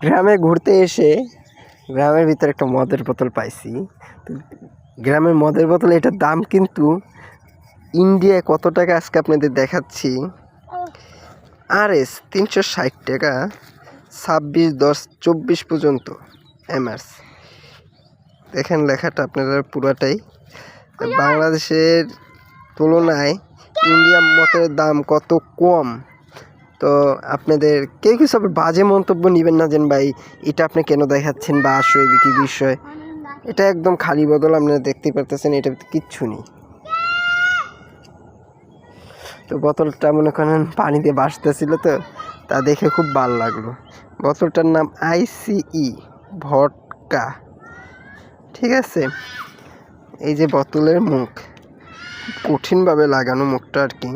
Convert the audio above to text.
গ্রামে ঘুরতে এসে গ্রামের ভিতরে একটা মদের বোতল পাইছি। গ্রামের মদের বোতল এটার দাম কিন্তু ইন্ডিয়ায় কত টাকা আজকে আপনাদের দেখাচ্ছি? আর এস তিনশো ষাট টাকা, ছাব্বিশ, দশ, চব্বিশ পর্যন্ত এমআরস দেখেন লেখাটা আপনারা পুরাটাই। বাংলাদেশের তুলনায় ইন্ডিয়ার মতের দাম কত কম? তো আপনাদের কেউ কিছু আবার বাজে মন্তব্য নেবেন না, যেন ভাই এটা আপনি কেন দেখাচ্ছেন বা আসলে কি বিষয়? এটা একদম খালি বদল আপনারা দেখতে পারতেছেন, এটা কিচ্ছু নেই। তো বোতলটা মনে করেন পানি দিয়ে বাসতেছিল তো, তা দেখে খুব ভালো লাগল। বোতলটার নাম আইসিই ভটকা। ঠিক আছে? এই যে বোতলের মুখ, কঠিনভাবে লাগানো মুখটা আর কি।